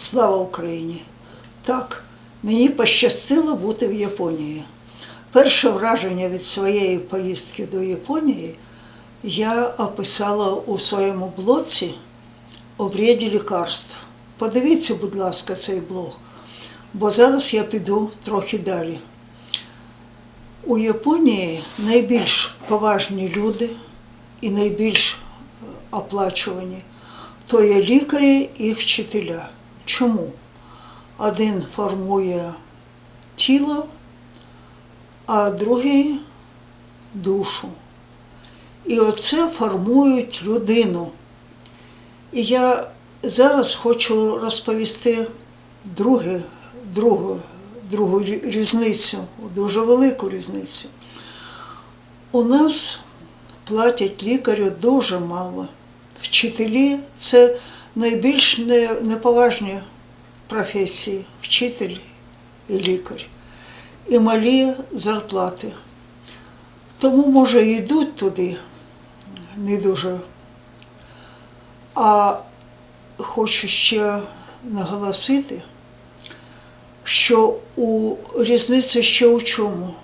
Слава Україні! Так, мені пощастило бути в Японії. Перше враження від своєї поїздки до Японії я описала у своєму блоці о вреді лікарств. Подивіться, будь ласка, цей блог, бо зараз я піду трохи далі. У Японії найбільш поважні люди і найбільш оплачувані то є лікарі і вчителя. Чому? Один формує тіло, а другий душу. І оце формують людину. І я зараз хочу розповісти друге, другу, другу різницю, дуже велику різницю. У нас платять лікарю дуже мало. Вчителі це найбільш неповажні професії вчитель і лікар. І малі зарплати. Тому, може, йдуть туди не дуже. А хочу ще наголосити, що у різниця ще у чому?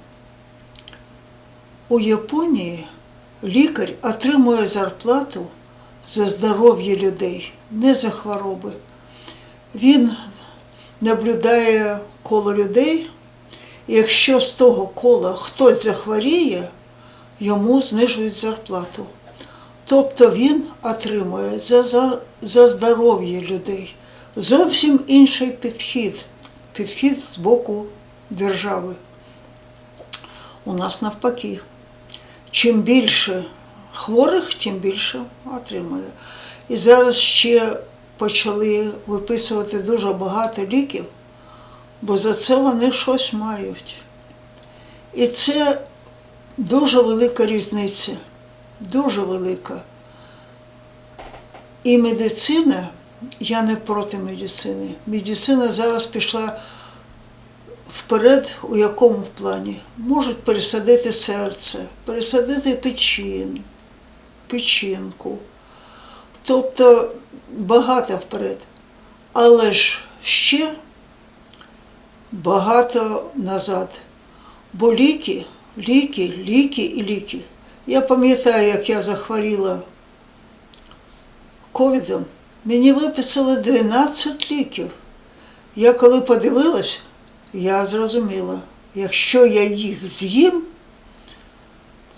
У Японії лікар отримує зарплату за здоров'я людей, не за хвороби. Він наблюдає коло людей, якщо з того кола хтось захворіє, йому знижують зарплату. Тобто він отримує за, за, за здоров'я людей зовсім інший підхід, підхід з боку держави. У нас навпаки. Чим більше хворих, тим більше отримує. І зараз ще почали виписувати дуже багато ліків, бо за це вони щось мають. І це дуже велика різниця, дуже велика. І медицина, я не проти медицини. Медицина зараз пішла вперед, у якому плані? Можуть пересадити серце, пересадити печин, печінку. Тобто багато вперед. Але ж ще багато назад. Бо ліки, ліки, ліки і ліки. Я пам'ятаю, як я захворіла ковідом, мені виписали 12 ліків. Я коли подивилась, я зрозуміла, якщо я їх з'їм,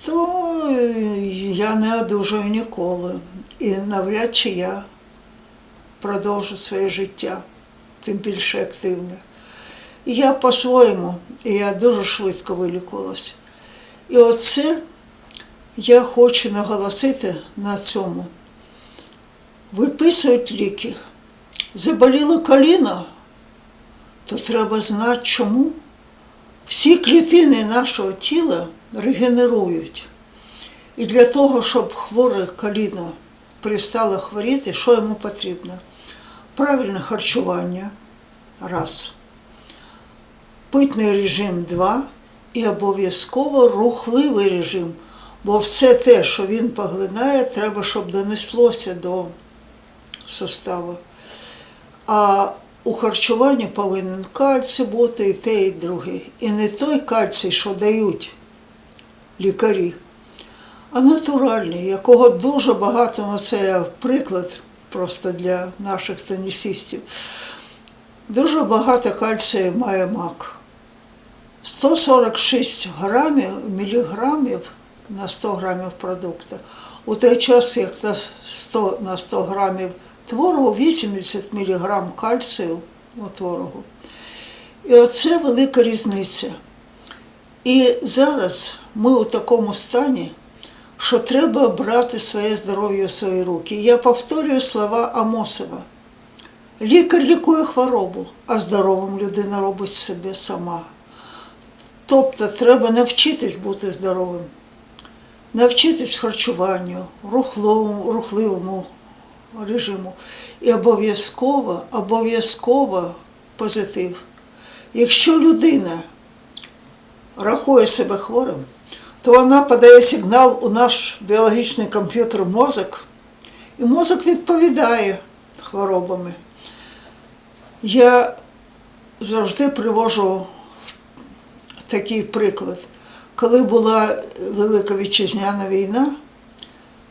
то е, я не одужаю ніколи. І навряд чи я продовжу своє життя, тим більше активне. І я по-своєму, і я дуже швидко вилікувалася. І оце я хочу наголосити на цьому. Виписують ліки. Заболіло коліно, то треба знати чому. Всі клітини нашого тіла регенерують. І для того, щоб хворе коліно перестало хворіти, що йому потрібно? Правильне харчування раз. Питний режим два і обов'язково рухливий режим. Бо все те, що він поглинає, треба, щоб донеслося до суставу. А у харчуванні повинен кальцій бути і те, і друге. І не той кальцій, що дають лікарі, а натуральний, якого дуже багато, ну це приклад просто для наших тенісистів. Дуже багато кальцію має мак. 146 грамів, міліграмів на 100 грамів продукту. У той час, як на 100, на 100 грамів творогу 80 мг кальцію у творогу. І оце велика різниця. І зараз ми у такому стані, що треба брати своє здоров'я у свої руки. Я повторюю слова Амосова. Лікар лікує хворобу, а здоровим людина робить себе сама. Тобто треба навчитись бути здоровим, навчитись харчуванню, рухливому, рухливому режиму. І обов'язково, обов'язково позитив. Якщо людина рахує себе хворим, то вона подає сигнал у наш біологічний комп'ютер мозок, і мозок відповідає хворобами. Я завжди привожу такий приклад. Коли була Велика Вітчизняна війна,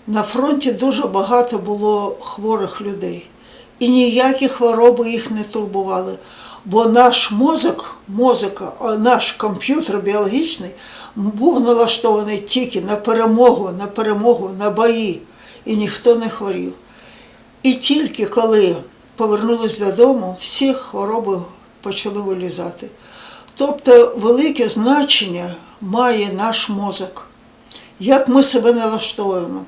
на фронті дуже багато було хворих людей. І ніякі хвороби їх не турбували. Бо наш мозок, мозок, наш комп'ютер біологічний був налаштований тільки на перемогу, на перемогу, на бої. І ніхто не хворів. І тільки коли повернулись додому, всі хвороби почали вилізати. Тобто велике значення має наш мозок. Як ми себе налаштовуємо?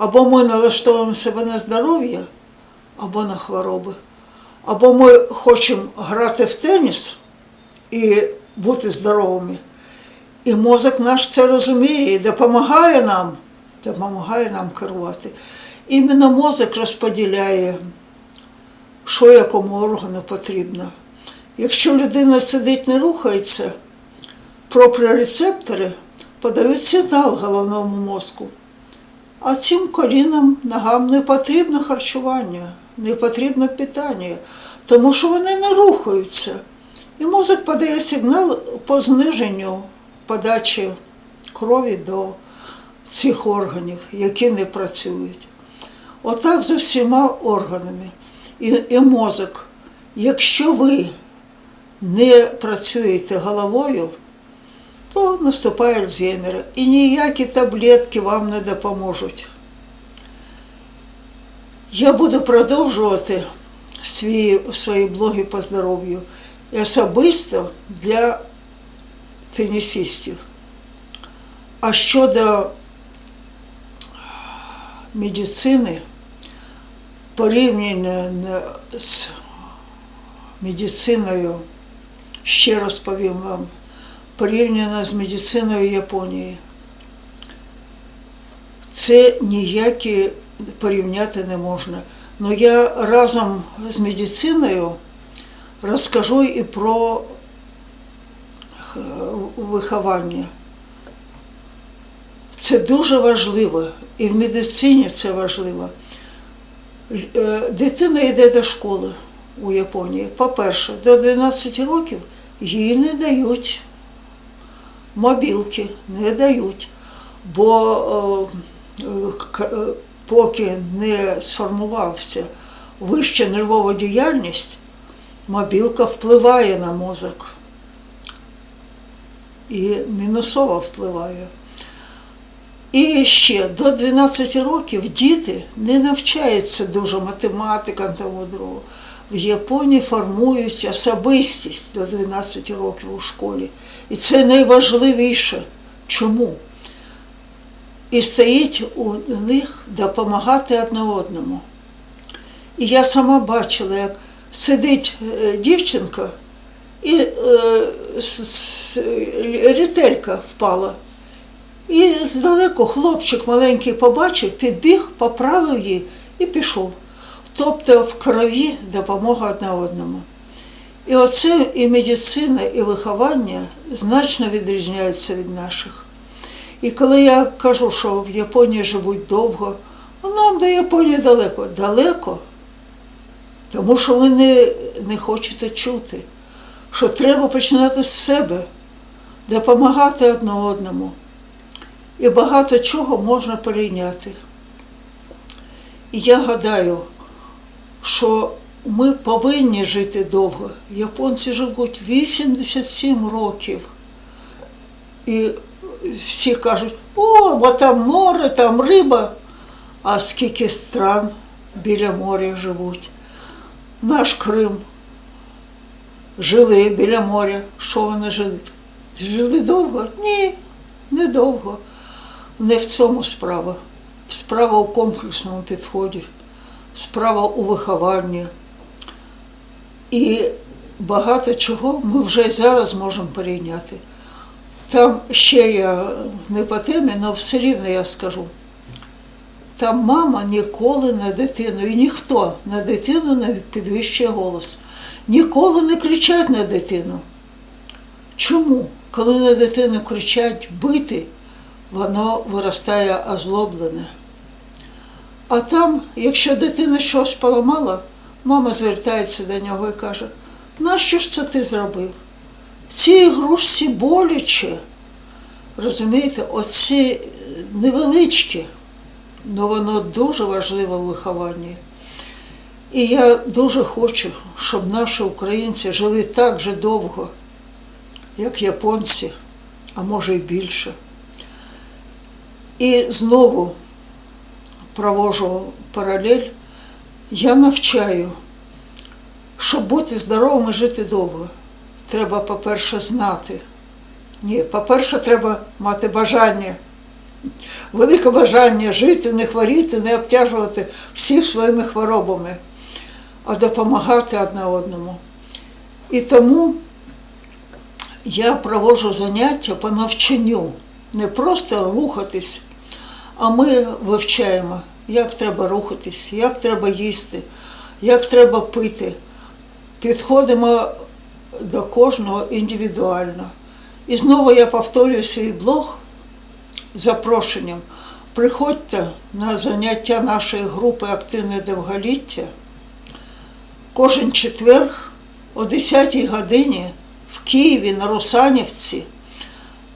Або ми налаштовуємо себе на здоров'я, або на хвороби. Або ми хочемо грати в теніс і бути здоровими. І мозок наш це розуміє і допомагає нам, допомагає нам керувати. Іменно мозок розподіляє, що якому органу потрібно. Якщо людина сидить, не рухається, пропріорецептори подають сигнал головному мозку. А цим колінам, ногам не потрібно харчування, не потрібно питання, тому що вони не рухаються. І мозок подає сигнал по зниженню подачі крові до цих органів, які не працюють. Отак з усіма органами. І, і мозок. Якщо ви не працюєте головою, то наступає Альцгеймер. І ніякі таблетки вам не допоможуть. Я буду продовжувати свої, свої блоги по здоров'ю і особисто для тенісистів. А щодо медицини, порівняно з медициною, ще раз повім вам, порівняно з медициною Японії, це ніякі порівняти не можна. Но я разом з медициною розкажу і про е, виховання. Це дуже важливо, і в медицині це важливо. Е, Дитина йде до школи у Японії. По-перше, до 12 років їй не дають мобілки, не дають, бо е, е, поки не сформувався вища нервова діяльність, мобілка впливає на мозок і мінусово впливає. І ще до 12 років діти не навчаються дуже математикам тому другу. В Японії формують особистість до 12 років у школі. І це найважливіше. Чому? І стоїть у них допомагати одне одному. І я сама бачила, як сидить е, дівчинка, і е, рітелька впала. І здалеку хлопчик маленький побачив, підбіг, поправив її і пішов. Тобто в крові допомога одне одному. І оце і медицина, і виховання значно відрізняються від наших. І коли я кажу, що в Японії живуть довго, а нам до Японії далеко. Далеко, тому що ви не, не хочете чути, що треба починати з себе, допомагати одне одному. І багато чого можна порівняти. І я гадаю, що ми повинні жити довго. Японці живуть 87 років. І всі кажуть, о, бо там море, там риба. А скільки стран біля моря живуть. Наш Крим жили біля моря. Що вони жили? Жили довго? Ні, недовго. Не в цьому справа. Справа у комплексному підході, справа у вихованні. І багато чого ми вже зараз можемо порівняти. Там ще я не по темі, але все рівно я скажу. Там мама ніколи на дитину, і ніхто на дитину не підвищує голос. Ніколи не кричать на дитину. Чому? Коли на дитину кричать бити, воно виростає озлоблене. А там, якщо дитина щось поламала, мама звертається до нього і каже, нащо ж це ти зробив? В цій ігрушці боляче. Розумієте, оці невеличкі, але воно дуже важливе в вихованні. І я дуже хочу, щоб наші українці жили так же довго, як японці, а може й більше. І знову провожу паралель, я навчаю, щоб бути здоровим і жити довго. Треба, по-перше, знати. Ні, по-перше, треба мати бажання, велике бажання жити, не хворіти, не обтяжувати всіх своїми хворобами, а допомагати одне одному. І тому я проводжу заняття по навчанню, не просто рухатись, а ми вивчаємо, як треба рухатись, як треба їсти, як треба пити. Підходимо до кожного індивідуально. І знову я повторюю свій блог запрошенням. Приходьте на заняття нашої групи Активне довголіття кожен четверг о 10-й годині в Києві на Русанівці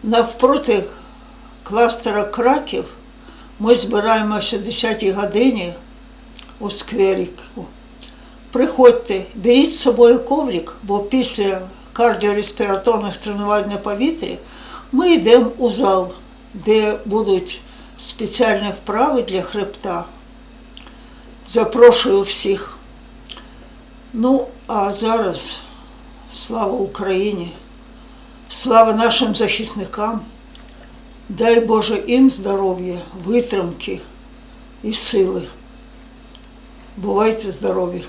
навпроти кластера Краків ми збираємося о 10 годині у скверику. Приходьте, беріть з собою коврик, бо після кардіореспіраторних тренувань на повітрі ми йдемо у зал, де будуть спеціальні вправи для хребта. Запрошую всіх. Ну, а зараз слава Україні, слава нашим захисникам. Дай Боже їм здоров'я, витримки і сили. Бувайте здорові!